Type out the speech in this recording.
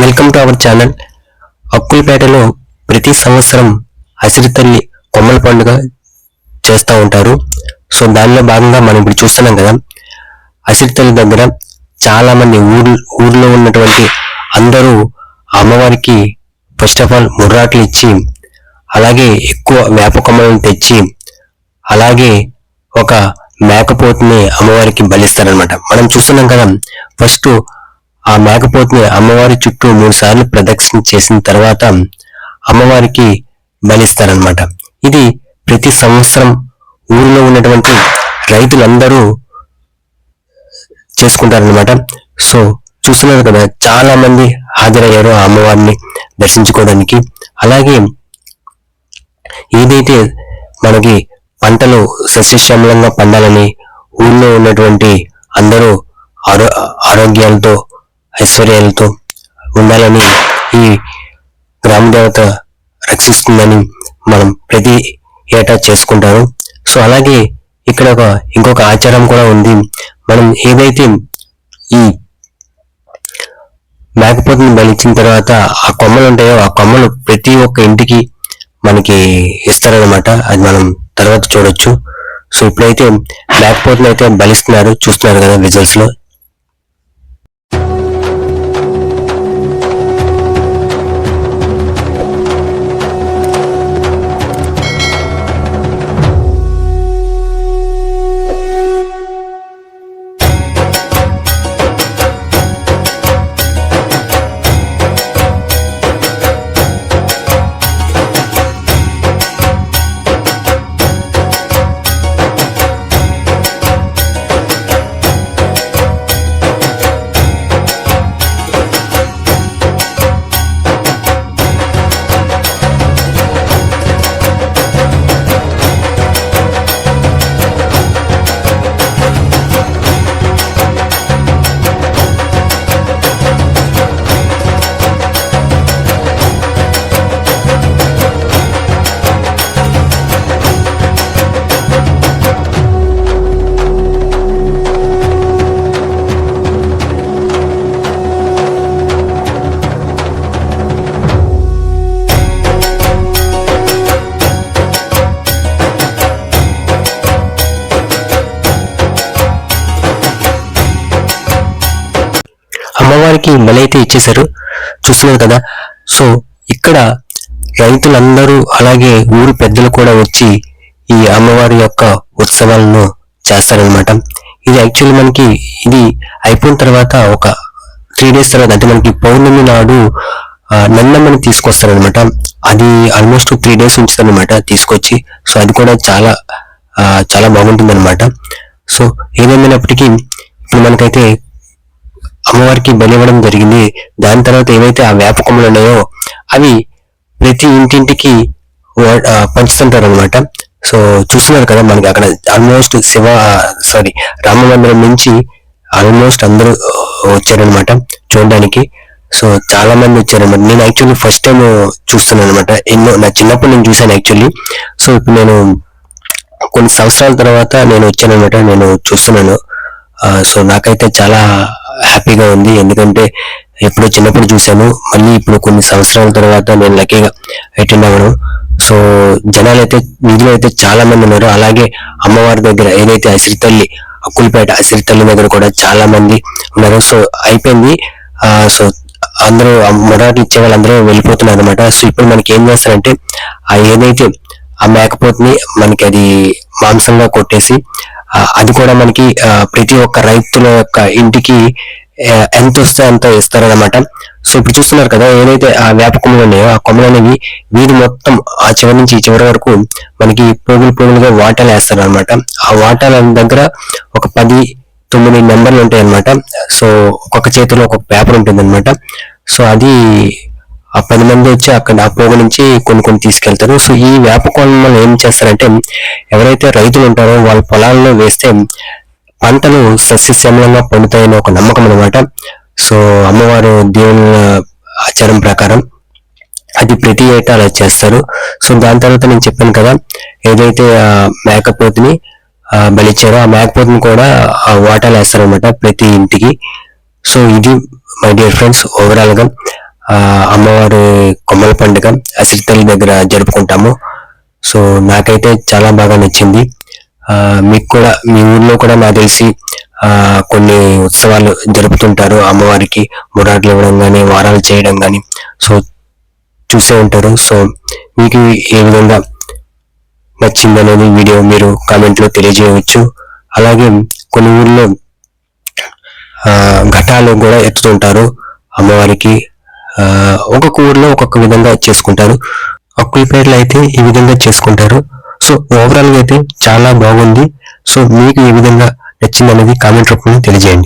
Welcome to our channel అక్కులపేటలో ప్రతి సంవత్సరం అసిరి తల్లి కొమ్మల పండుగ చేస్తూ ఉంటారు. సో దానిలో భాగంగా మనం ఇప్పుడు చూస్తున్నాం కదా అసిరి తల్లి దగ్గర చాలా మంది ఊరు ఊర్లో ఉన్నటువంటి అందరూ అమ్మవారికి ఫస్ట్ ఆఫ్ ఆల్ ముర్రాట్లు ఇచ్చి అలాగే ఎక్కువ వేప కొమ్మలను తెచ్చి అలాగే ఒక మేకపోతుని అమ్మవారికి బలిస్తారనమాట మనం చూస్తున్నాం కదా ఫస్ట్ ఆ మేకపోతుని అమ్మవారి చుట్టూ మూడు సార్లు ప్రదక్షిణ చేసిన తర్వాత అమ్మవారికి బలిస్తారనమాట ఇది ప్రతి సంవత్సరం ఊరిలో ఉన్నటువంటి రైతులందరూ చేసుకుంటారనమాట సో చూస్తున్నారు కదా చాలా మంది హాజరయ్యారు ఆ అమ్మవారిని దర్శించుకోవడానికి. అలాగే ఏదైతే మనకి పంటలు సస్యశ్యామలంగా పండాలని ఊళ్ళో ఉన్నటువంటి అందరూ ఆరో ఆరోగ్యాలతో ఐశ్వర్యాలతో ఉండాలని ఈ గ్రామ దేవత రక్షిస్తుందని మనం ప్రతి ఏటా చేసుకుంటారు సో అలాగే ఇక్కడ ఒక ఇంకొక ఆచారం కూడా ఉంది. మనం ఏదైతే ఈ మేకపోతుని బలిచ్చిన తర్వాత ఆ కొమ్మలు ఉంటాయో ఆ కొమ్మలు ప్రతి ఒక్క ఇంటికి మనకి ఇస్తారనమాట అది మనం తర్వాత చూడొచ్చు. సో ఇప్పుడైతే మేకపోతుని అయితే బలిస్తున్నారు. చూస్తున్నారు కదా విజువల్స్లో అమ్మవారికి బలి అయితే ఇచ్చేశారు. చూస్తున్నారు కదా. సో ఇక్కడ రైతులందరూ అలాగే ఊరు పెద్దలు కూడా వచ్చి ఈ అమ్మవారి యొక్క ఉత్సవాలను చేస్తారనమాట ఇది యాక్చువల్లీ మనకి ఇది అయిపోయిన తర్వాత ఒక త్రీ డేస్ తర్వాత అంటే మనకి పౌర్ణమి నాడు నన్నమ్మని తీసుకొస్తారనమాట అది ఆల్మోస్ట్ త్రీ డేస్ ఉంచుతారనమాట తీసుకొచ్చి. సో అది కూడా చాలా చాలా బాగుంటుంది అనమాట సో ఏదేమైనప్పటికీ ఇప్పుడు మనకైతే అమ్మవారికి బలి ఇవ్వడం జరిగింది. దాని తర్వాత ఏవైతే ఆ వేప కొమ్మలు ఉన్నాయో అవి ప్రతి ఇంటింటికి పంచుతుంటారు అనమాట సో చూస్తున్నారు కదా మనకి అక్కడ ఆల్మోస్ట్ శివ సారీ రామ మందిరం నుంచి ఆల్మోస్ట్ అందరూ వచ్చారనమాట చూడడానికి. సో చాలా మంది వచ్చారనమాట నేను యాక్చువల్లీ ఫస్ట్ టైం చూస్తున్నాను అనమాట ఎన్నో నా చిన్నప్పుడు నేను చూశాను యాక్చువల్లీ సో ఇప్పుడు నేను కొన్ని సంవత్సరాల తర్వాత నేను వచ్చానమాట నేను చూస్తున్నాను. సో నాకైతే చాలా హ్యాపీగా ఉంది. ఎందుకంటే ఎప్పుడో చిన్నప్పుడు చూశాను. మళ్ళీ ఇప్పుడు కొన్ని సంవత్సరాల తర్వాత నేను లక్కీగా అటెండ్ అవ్వడం సో జనాలు అయితే నిధులు అయితే చాలా మంది ఉన్నారు. అలాగే అమ్మవారి దగ్గర ఏదైతే అసిరి తల్లి అక్కులపేట అసిరి తల్లి దగ్గర కూడా చాలా మంది ఉన్నారు. సో అయిపోయింది. సో అందరూ మొదటి ఇచ్చే వాళ్ళందరూ వెళ్ళిపోతున్నారు అనమాట సో ఇప్పుడు మనకి ఏం చేస్తారంటే ఆ ఏదైతే ఆ మేకపోతుని మనకి అది మాంసంగా కొట్టేసి అది కూడా మనకి ప్రతి ఒక్క రైతుల యొక్క ఇంటికి ఎంత వస్తే అంత ఇస్తారనమాట సో ఇప్పుడు చూస్తున్నారు కదా ఏదైతే ఆ వేప కొమ్మలు ఉన్నాయో ఆ కొమ్మలు అనేవి వీధి మొత్తం ఆ చివరి నుంచి చివరి వరకు మనకి పోగులు పోగులుగా వాటాలు వేస్తారు అనమాట ఆ వాటాల దగ్గర ఒక పది తొమ్మిది నెంబర్లు ఉంటాయి అనమాట సో ఒక్కొక్క చేతిలో ఒక్కొక్క పేపర్ ఉంటుంది అనమాట సో అది ఆ పది మంది వచ్చి అక్కడ ఆ పోగు నుంచి కొన్ని కొన్ని తీసుకెళ్తారు. సో ఈ వేప కొమ్మలు ఏం చేస్తారంటే ఎవరైతే రైతులు ఉంటారో వాళ్ళ పొలాల్లో వేస్తే పంటలు సస్యశ్యామలంగా పండుతాయని ఒక నమ్మకం అనమాట సో అమ్మవారు దేవుని ఆచారం ప్రకారం అది ప్రతి ఏటా అలా చేస్తారు. సో దాని తర్వాత నేను చెప్పాను కదా ఏదైతే ఆ మేకపోతుని బలిచ్చారో ఆ మేకపోతుని కూడా ఆ వాటాలు వేస్తారనమాట ప్రతి ఇంటికి. సో ఇది మై డియర్ ఫ్రెండ్స్ ఓవరాల్గా అమ్మవారి కొమ్మల పండుగ అసిరితల్లి దగ్గర జరుపుకుంటాము. సో నాకైతే చాలా బాగా నచ్చింది. మీకు కూడా మీ ఊర్లో కూడా నాకు తెలిసి కొన్ని ఉత్సవాలు జరుపుతుంటారు అమ్మవారికి. మురాట్లు ఇవ్వడం కానీ వారాలు చేయడం కానీ సో చూసే ఉంటారు. సో మీకు ఏ విధంగా నచ్చింది అనేది వీడియో మీరు కామెంట్లో తెలియజేయవచ్చు. అలాగే కొన్ని ఊర్లో ఘటాలు కూడా ఎత్తుతుంటారు అమ్మవారికి. ఒక్కొక్క ఊర్లో ఒక్కొక్క విధంగా చేసుకుంటారు. అక్కులపేటలో అయితే ఈ విధంగా చేసుకుంటారు. సో ఓవరాల్గా అయితే చాలా బాగుంది. సో మీకు ఏ విధంగా నచ్చింది అనేది కామెంట్ రూపంలో తెలియజేయండి.